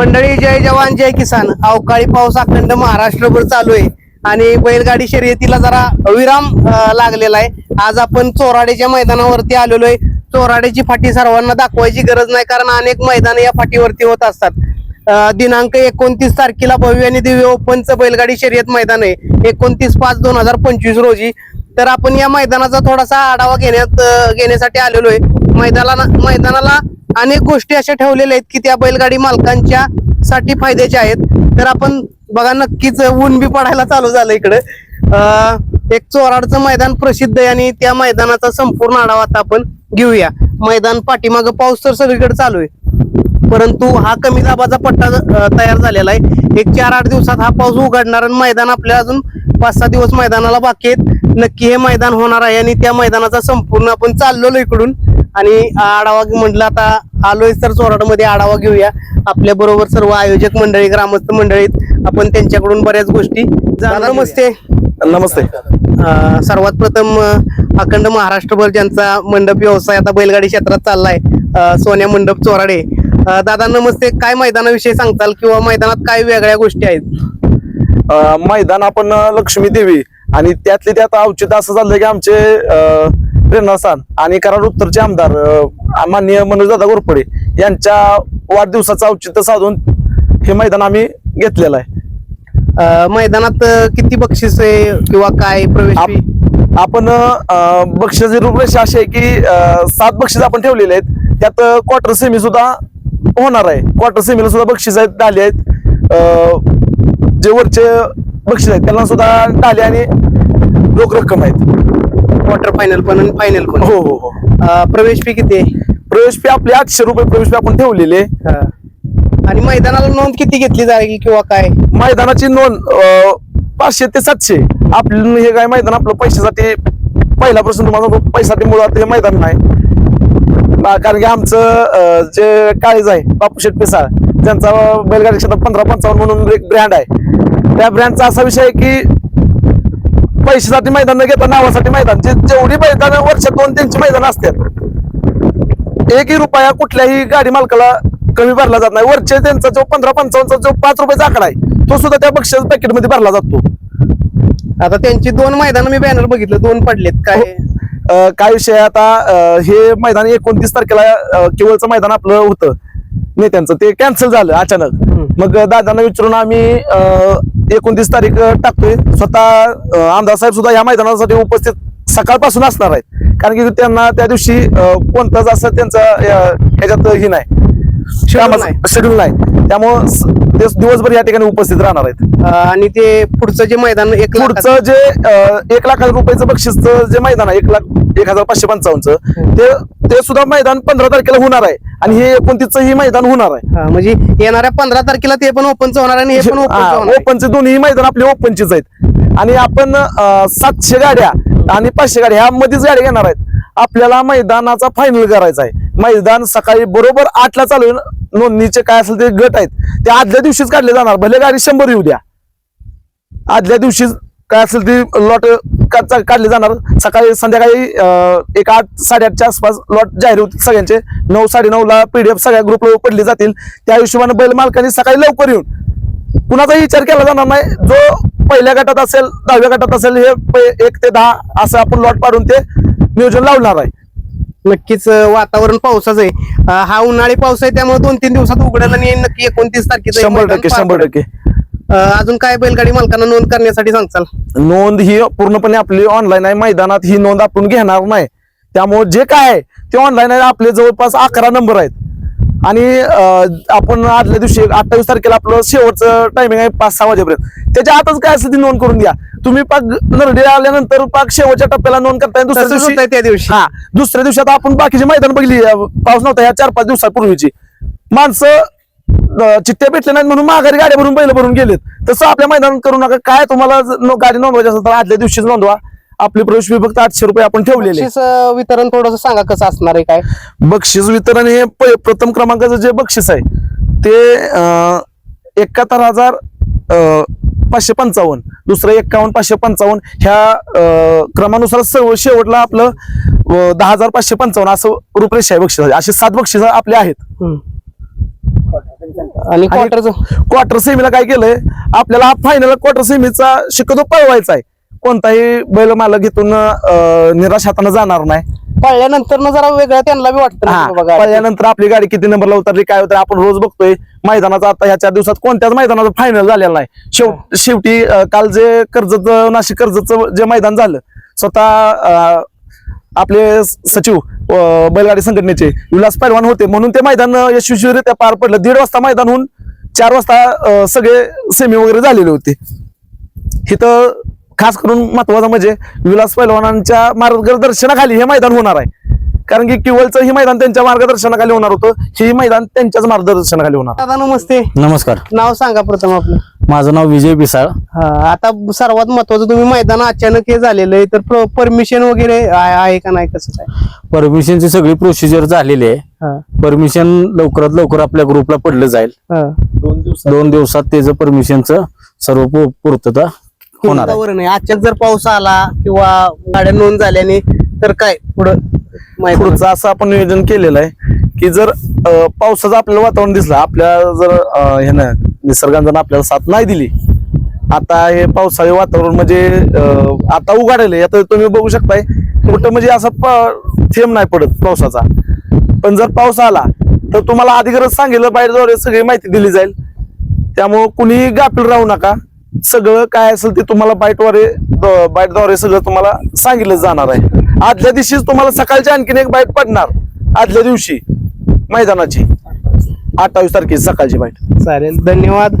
मंडळी जय जवान जय किसान. अवकाळी पाऊस अखंड महाराष्ट्रभर चालू आहे. आणि बैलगाडी शर्यतीला जरा विराम लागलेला आहे. आज आपण चोराडेच्या मैदानावरती आलेलो आहे. चोराडेची फाटी सर्वांना दाखवायची गरज नाही कारण अनेक मैदान या फाटीवरती होत असतात. दिनांक एकोणतीस तारखेला भव्य आणि दिव्य ओपनचं बैलगाडी शर्यत मैदान आहे. एकोणतीस पाच दोन हजार पंचवीस रोजी. तर आपण या मैदानाचा थोडासा आढावा घेण्यात घेण्यासाठी आलेलो आहे. मैदानाला मैदानाला अनेक गोष्टी अशा ठेवलेल्या आहेत की त्या बैलगाडी मालकांच्या साठी फायद्याच्या आहेत. तर आपण बघा नक्कीच ऊन बी पडायला चालू झालं इकडे. अं, एक चोराडचं मैदान प्रसिद्ध आहे आणि त्या मैदानाचा संपूर्ण आढावा आता आपण घेऊया. मैदान पाठीमाग पाऊस तर सगळीकडे चालू आहे. परंतु हा कमी दाबाचा पट्टा तयार झालेला आहे. एक चार आठ दिवसात हा पाऊस उघडणार आणि मैदान आपल्याला अजून पाच सहा दिवस मैदानाला बाकी आहेत. नक्की हे मैदान होणार आहे आणि त्या मैदानाचा संपूर्ण आपण चाललेलो इकडून. आणि आढावा म्हटलं आता आलोय तर चोराडमध्ये आढावा घेऊया. आपल्या बरोबर सर्व आयोजक मंडळी ग्रामस्थ मंडळीत आपण त्यांच्याकडून बऱ्याच गोष्टी नमस्ते. नमस्ते. सर्वात प्रथम अखंड महाराष्ट्रभर ज्यांचा मंडप व्यवसाय आता बैलगाडी क्षेत्रात चाललाय सोन्या मंडप चोराडे. दादा नमस्ते. काय मैदानाविषयी सांगताल किंवा मैदानात काय वेगळ्या गोष्टी आहेत? मैदान आपण लक्ष्मी देवी आणि त्यातले त्यात औचित्य असं झालं की आमचे अं, प्रेरणास्थान आणि कराड उत्तरचे आमदार माननीय मनोजदादा गोरपडे यांच्या वाढदिवसाचं औचित्य साधून हे मैदान आम्ही घेतलेलं आहे. मैदानात किती बक्षीस आहे किंवा काय प्रवेश? आपण अं, बक्षिसाची रूपरेषा अशी आहे की सात बक्षीस आपण ठेवलेले आहेत. त्यात क्वार्टर सेमी सुद्धा होणार आहे. क्वार्टर सेमीला सुद्धा बक्षीस आहेत डाली आहेत. जे वरचे बक्षीस आहेत त्यांना सुद्धा डाली आणि रोख रक्कम आहेत. क्वार्टर फायनल पण आणि फायनल पण. हो हो हो. अं, प्रवेश फी किती आहे? प्रवेश फी आपली आठशे रुपये प्रवेश फी आपण ठेवलेली हा. आणि मैदानाला नोंद किती घेतली जाईल किंवा काय? मैदानाची नोंद अं, पाचशे ते सातशे. आपलं हे काय मैदान आपलं पैशासाठी पहिला प्रश्न तुम्हाला सांगतो, पैशासाठी मुळात हे मैदान नाही. ना- कारण की आमचं अं, जे काळीज आहे बापू शेट पिसाळ ज्यांचा बैलगाडी क्षेत्रात पंधरा पंचावन्न म्हणून एक ब्रँड आहे. त्या ब्रँडचा असा विषय आहे की पैशासाठी मैदान न घेता नावासाठी मैदान. जे जेवढी मैदान वर्षात दोन त्यांची मैदान असतात एकही रुपया कुठल्याही गाडी मालकाला कमी भरला जात नाही. वरचे त्यांचा जो पंधरा पंचावन्नचा जो पाच रुपयाचा आकडा आहे तो सुद्धा त्या बक्षीस पॅकेटमध्ये भरला जातो. आता त्यांची दोन मैदान मी बॅनर बघितलं दोन पडलेत. काय? काय विषय आता? हे मैदान एकोणतीस तारखेला केवळचं मैदान आपलं होतं. नेत्यांचं. ते कॅन्सल झालं अचानक. मग दादांना विचारून आम्ही एकोणतीस तारीख टाकतोय. स्वतः आमदार साहेब सुद्धा या मैदानासाठी उपस्थित सकाळपासून असणार आहेत. कारण की त्यांना त्या दिवशी कोणताच असं त्यांचं ह्याच्यात ही नाही. शेड्यूल नाही. त्यामुळं ते दिवसभर या ठिकाणी उपस्थित राहणार आहेत. आणि ते पुढचं जे मैदान एक पुढचं जे एक लाख रुपयाचं बक्षीसचं जे मैदान आहे एक लाख एक हजार पाचशे पंचावन्नचं ते ते सुद्धा मैदान पंधरा तारखेला होणार आहे. आणि हे एकोणतीसचं ही मैदान होणार आहे. हा, म्हणजे येणाऱ्या पंधरा तारखेला ते पण ओपनचं होणार आणि हे पण ओपनचं हा, दोन्ही मैदान आपले ओपनचेच आहेत. आणि आपण अं, सातशे गाड्या आणि पाचशे गाड्या ह्या मध्येच गाड्या घेणार आहेत. आपल्याला मैदानाचा फायनल करायचा आहे. मैदान सकाळी बरोबर आठला चालू. नोंदणीचे काय असेल ते गट आहेत. ते आदल्या दिवशीच काढले जाणार. भले गाडी शंभर येऊ द्या. आदल्या दिवशी काय असेल ते लॉट काढले जाणार. सकाळी संध्याकाळी एक आठ साडेआठच्या आसपास लॉट जाहीर होतील सगळ्यांचे. नऊ साडेनऊ ला पीडीएफ सगळ्या ग्रुपला पडले जातील. त्या हिशोबाने बैल मालकांनी सकाळी लवकर येऊन कुणाचाही विचार केला जाणार नाही. जो पहिल्या गटात असेल दहाव्या गटात असेल हे एक ते दहा असं आपण लॉट पाडून ते नियोजन लावणार आहे. नक्कीच वातावरण पावसाचं आहे. हा उन्हाळी पाऊस आहे त्यामुळे दोन तीन दिवसात उघडेल आणि नक्की एकोणतीस तारखेचं शंभर टक्के शंभर. टक्के. अजून काय बैलगाडी मालकांना नोंद करण्यासाठी सांगचाल? नोंद ही पूर्णपणे आपली ऑनलाईन आहे. मैदानात ही नोंद आपण घेणार नाही. त्यामुळे जे काय आहे ते ऑनलाईन आहे. आपले जवळपास अकरा नंबर आहेत. आणि आपण आदल्या दिवशी अठ्ठावीस तारखेला आपलं शेवटचं टायमिंग आहे पाच सहा वाजेपर्यंत. त्याच्या आतच काय असेल ती नोंद करून घ्या. तुम्ही पाक नरडे आल्यानंतर पाक शेवटच्या टप्प्याला नोंद करताय दुसऱ्या दिवशी त्या दिवशी. हा दुसऱ्या दिवशी आता आपण बाकीची मैदान बघली पाऊस नव्हता या चार पाच दिवसापूर्वीची. माणसं चिठ्ठ्या भेटल्या नाहीत म्हणून माघारी गाड्या भरून बैल भरून गेलेत. तसं आपल्या मैदानात करू नका. काय तुम्हाला गाडी नोंदवायची असेल तर आदल्या दिवशीच नोंदवा. आपली प्रवेश फी फक्त आठशे रुपये आपण ठेवलेले वितरण थोडस सांगा कसं असणार आहे काय? बक्षीस वितरण हे प्रथम क्रमांकाचं जे बक्षीस आहे ते एकाहत्तर हजार पाचशे पंचावन्न दुसरं एक्कावन्न पाचशे पंचावन्न ह्या क्रमानुसार सर्व शेवटला आपलं दहा हजार पाचशे पंचावन्न असं रुपरेषा आहे बक्षीस असे सात बक्षीस आपले आहेत. आणि क्वार्टरचं क्वार्टर सेमीला काय केलंय? आपल्याला फायनल क्वार्टर सेमीचा शक्यतो पळवायचा आहे. कोणताही बैल मालक इथून निराश हाताने जाणार नाही. कळल्यानंतर जरा वेगळं त्यांना बी वाटतं पळल्यानंतर आपली गाडी किती नंबरला उतरली काय होतं आपण रोज बघतोय. मैदानाचा आता ह्या चार दिवसात कोणत्याच मैदानाचा फायनल झालेला नाही. शेव शेवटी काल जे कर्जत नाशिक कर्जतचं जे मैदान झालं स्वतः आपले सचिव बैलगाडी संघटनेचे विलास पैलवान होते. म्हणून ते मैदान यशस्वीरित्या पार पडलं. दीड वाजता मैदान होऊन चार वाजता सगळे सेमी वगैरे झालेले होते. इथं खास करून महत्वाचं म्हणजे विलास पैलवानांच्या मार्गदर्शनाखाली हे मैदान होणार आहे. कारण की किवलचं हे मैदान त्यांच्या मार्गदर्शनाखाली होणार होतं. हे मैदान त्यांच्याच मार्गदर्शनाखाली होणार. दादा नमस्ते. नमस्कार. नाव सांगा प्रथम आपलं. माझं नाव विजय पिसाळ हा आता सर्वात महत्वाचं तुम्ही मैदान अचानक हे झालेलं आहे तर परमिशन वगैरे आहे आहे का नाही कसं काय? परमिशनची सगळी प्रोसिजर झालेली आहे. हा, परमिशन लवकरात लवकर आपल्या ग्रुपला पडलं जाईल. हा. दोन दिवसात. त्याचं परमिशनचं सर्व पू- पूर्तता होणार आहे. अचानक जर पाऊस आला किंवा गाड्या नोंद झाल्याने तर काय पुढं मैदान पुढचं असं आपण नियोजन केलेलं आहे की जर अं, पावसाचं आपल्याला वातावरण दिसलं आपल्या जर अं, ह्यानं निसर्गानं आपल्याला साथ नाही दिली. आता हे पावसाळी वातावरण म्हणजे आता उघाडले आता तुम्ही बघू शकताय कुठं म्हणजे असा प- थेंब नाही पडत पावसाचा. पण जर पाऊस आला तर तुम्हाला अधिकारच सांगितलं बाहेरद्वारे सगळी माहिती दिली जाईल. त्यामुळं कुणीही गाफील राहू नका. सगळं काय असेल ते तुम्हाला बाईटद्वारे बाईटद्वारे सगळं तुम्हाला सांगितलं जाणार आहे. आदल्या दिवशीच तुम्हाला सकाळची आणखीन एक बाईट पडणार. आदल्या दिवशी मैदानाची. अठ्ठावीस तारखेची सकाळची बाईट चालेल धन्यवाद.